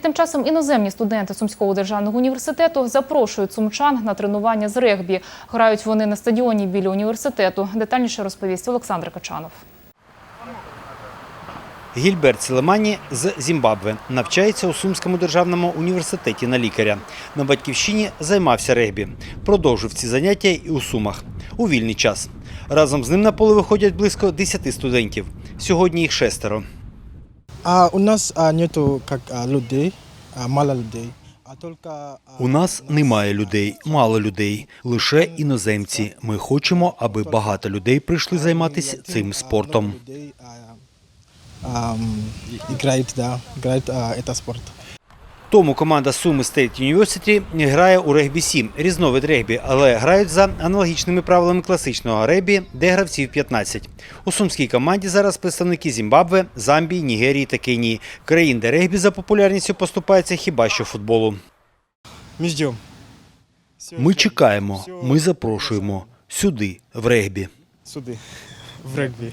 Тим часом іноземні студенти Сумського державного університету запрошують сумчан на тренування з регбі. Грають вони на стадіоні біля університету. Детальніше розповість Олександр Качанов. Гільберт Селемані з Зімбабве навчається у Сумському державному університеті на лікаря. На батьківщині займався регбі. Продовжив ці заняття і у Сумах у вільний час. Разом з ним на поле виходять близько 10 студентів. Сьогодні їх шестеро. А у нас нету як людей, мало людей. У нас немає людей, мало людей, лише іноземці. Ми хочемо, аби багато людей прийшли займатися цим спортом. играет, да, грають спорт. Тому команда Суми State University грає у регбі 7 різновид регбі, але грають за аналогічними правилами класичного регбі, де гравців 15. У сумській команді зараз представники Зімбабве, Замбії, Нігерії та Кенії. Країн, де регбі за популярністю поступається хіба що футболу. Ми чекаємо, ми запрошуємо сюди, в регбі. Суды в регби.